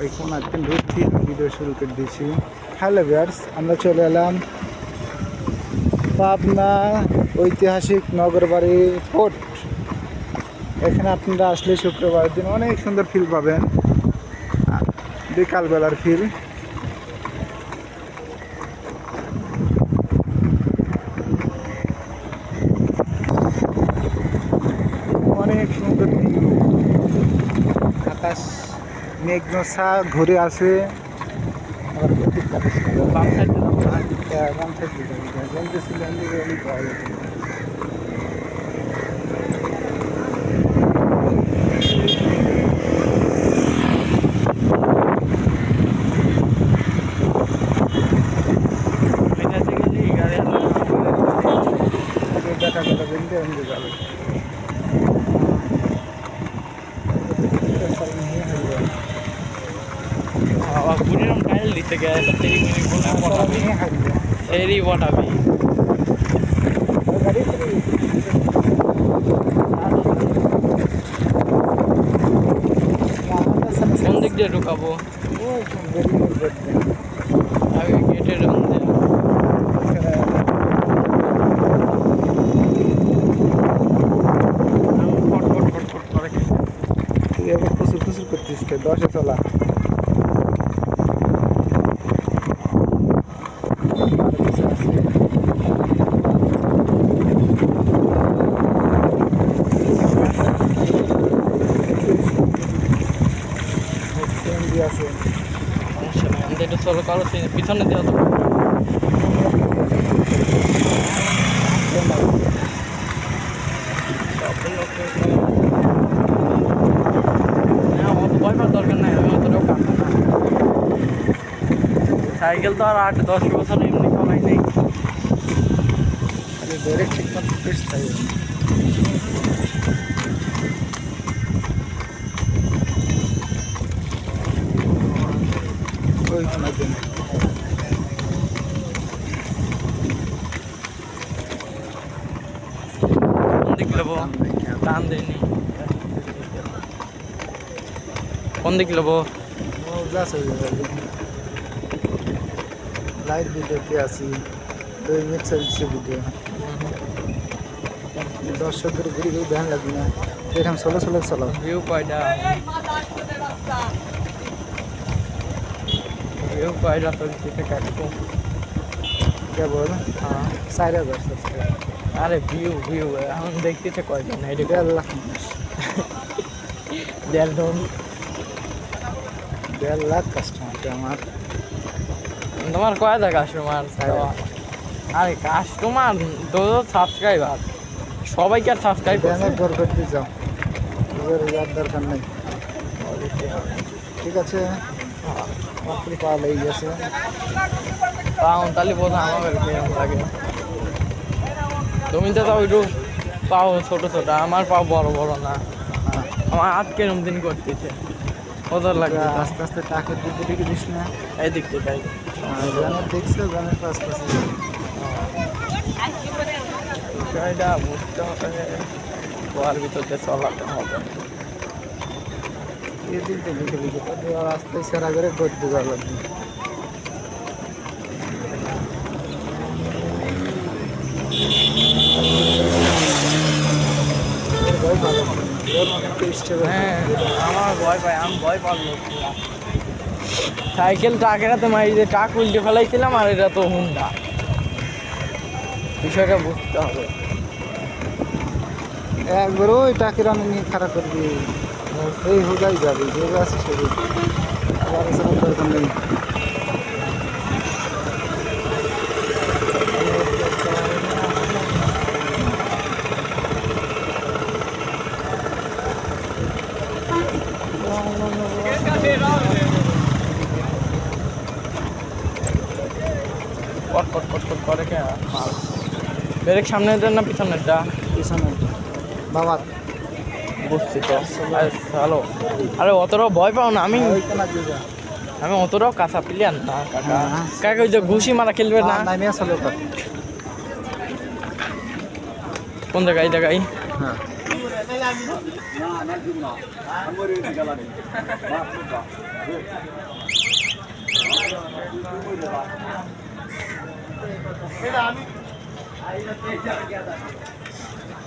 কোন একদিন ঢুকছি ভিডিও শুরু করে দিয়েছি। হ্যালো ভিয়ার্স আমরা চলে এলাম পাবনা ঐতিহাসিক নগরবাড়ি ফোর্ট এখানে আপনারা আসলে শুক্রবার দিন অনেক সুন্দর ফিল পাবেন। বিকালবেলার ফিল অনেক সুন্দর view। আকাশ মেঘনসা ঘুরে আসে আবার প্রদীপ কাটে সুন্দর। বাম সাইডে যাব না? হ্যাঁ, বাম side দিয়ে যাবে। যেমন ছিলেন দিকে ওই পাওয়া যাবে। ওইটাতে গেলে গাড়ি আর না। আগে দেখা কথা বলতে এমনি যাবে বাবা, বুড়িরম টাইল দিতে গেছে, তা তেরি মিনি কোনে পটাবি? তেরি পটাবি। কোন দিক দিয়ে ঢুকাবো? আগে গেটের মধ্যে ফট ফট ফট ফট করে। খুচুর খুচুর করতিস কে? দশে চলা। আছে? সমস্যা নেই আমাদের একটু চলো কারও পিছনে দেওয়া তো। না। সাইকেল তো আর আট দশ বছর এমনি চালাই নেই। ডাইরেক্ট ঠিক মতো ফিস থাকে। ওই সময় দিনে কোন দিক নেব টান দেয়নি কোন দিক যাবে লাইভ ভিডিওতে আছি দুই মিনিট চলছে ভিডিও দর্শকদের ঘুরে ঘুরে ধ্যান লাগবে না এরকম ষোলো ষোলো চলো ভিউ কয়টা ভিউ কয়টা তোর দিকে কাটবো কেবল হ্যাঁ চার হাজার সাবস্ক্রাইব আরে ভিউ ভিউ এখন দেখতেছে কয়টা না এটা দেড় মানুষ দেড় লাখ কাস্টমার আমার তোমার কয় হাজার কাস্টমার আরে কাস্টমার তো সাবস্ক্রাইবার সবাইকে আর সাবস্ক্রাইব ঘর করতে যাও দরকার নেই ঠিক আছে লেগে কেমন লাগে। তুমি তো তাও একটু পাও ছোট ছোট আমার পাও বড় বড় না। আমার হাত কেরম দিন করতেছে। কত লাগবে। আস্তে আস্তে টাকা দিতে দিকে দিস না। এই দিক থেকে। ব্যানের দেখছে ব্যানের পাশ পাশে। বিষয়টা বুঝতে হবে গোয়ার ভিতরে চলাতে হবে। একটা স্টেপ হ্যাঁ সাইকেলটা আগেরা তোমার এই যে ট্রাক উল্টে ফেলাইছিলাম আর এটা তো হুন্ডা। বিষয়টা বুঝতে হবে। একবার ওই টাকির আমি নিয়ে খারাপ করে করবি এই হুগাই যাবে যে আছে আবার এসব দরকার নেই। কট কট কট কট করে কে? মাল ব্রেক সামনেটা না পিছনেরটা পিছনে। বাবা বুঝছি তো হ্যালো আরে অতটাও ভয় পাও না আমি আমি অতটাও কাঁচা প্লেয়ার না কাকা। কাকা ওই যে ঘুষি মারা খেলবে না? কোন জায়গায় এই জায়গায়? আমি